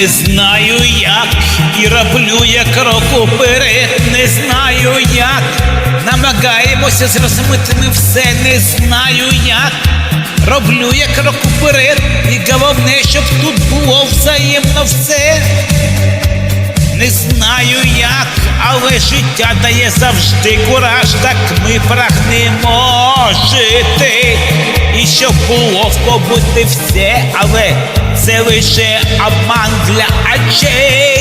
Не знаю як і роблю я крок уперед, не знаю як. Намагаємося зрозуміти ми все, не знаю як. Роблю я крок уперед, і головне, щоб тут було взаємно все. Не знаю як, але життя дає завжди кураж, так ми прагнемо жити. І щоб було в побути все, але це лише обман для очей.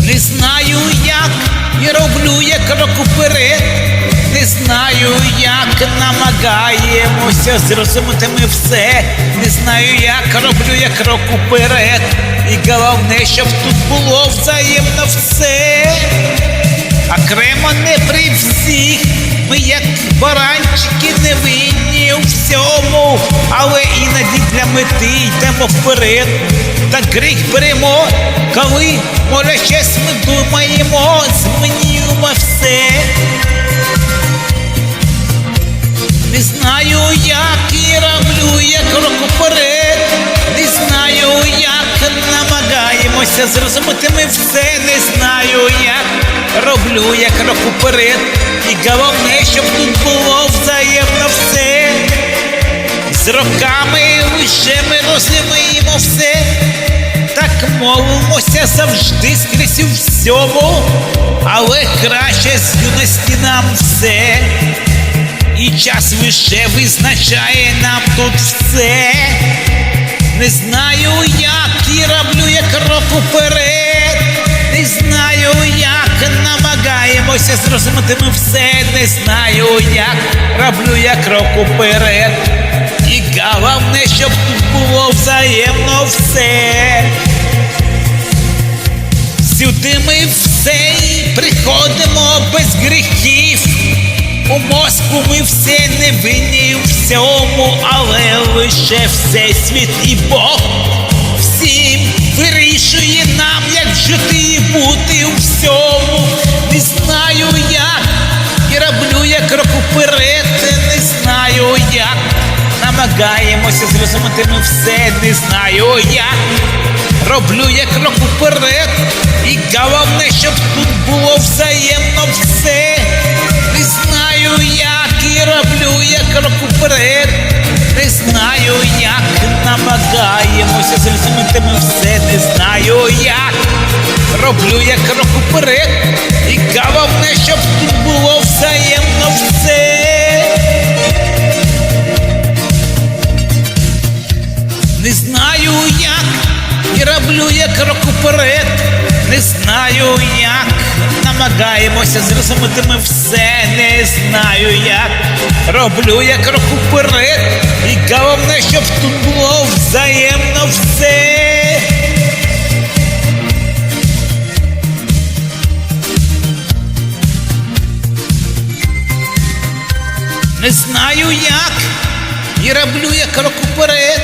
Не знаю як і роблю я крок уперед. Не знаю, як намагаємося зрозуміти ми все. Не знаю, як роблю я крок уперед. І головне, щоб тут було взаємно все. Окремо не при всіх. Ми як баранчики невинні у всьому, але іноді для мети йдемо вперед. Та гріх беремо, коли може щось ми думаємо, змінюємо все. Не знаю, як і роблю я крок уперед. Не знаю, як намагаємося зрозуміти ми все. Не знаю, як роблю я крок уперед. І головне, щоб тут було взаємно все. З роками лише ми розуміємо все. Так мовимося завжди скрізь у всьому, але краще з юності нам все. І час лише визначає нам тут все. Не знаю, як і роблю я крок уперед. Не знаю, як намагаємося зрозуміти ми все. Не знаю, як роблю я крок уперед. Головне, щоб тут було взаємно все. Сюди ми все і приходимо без гріхів. У мозку ми все невинні у всьому, але лише всесвіт і Бог всім вирішує нам, як жити і бути у всьому. Намагаємося зрозуміти ми все, не знаю як. Роблю я крок уперед, і головне, щоб тут було взаємно все. Не знаю, як і роблю я крок уперед. Не знаю, як намагаємося зрозуміти ми все, не знаю як. Роблю я крок уперед, і головне, щоб тут було взаємно уперед. Не знаю як намагаємося зрозуміти ми все. Не знаю як роблю я крок уперед. І головне, щоб тут було взаємно все. Не знаю як і роблю я крок уперед.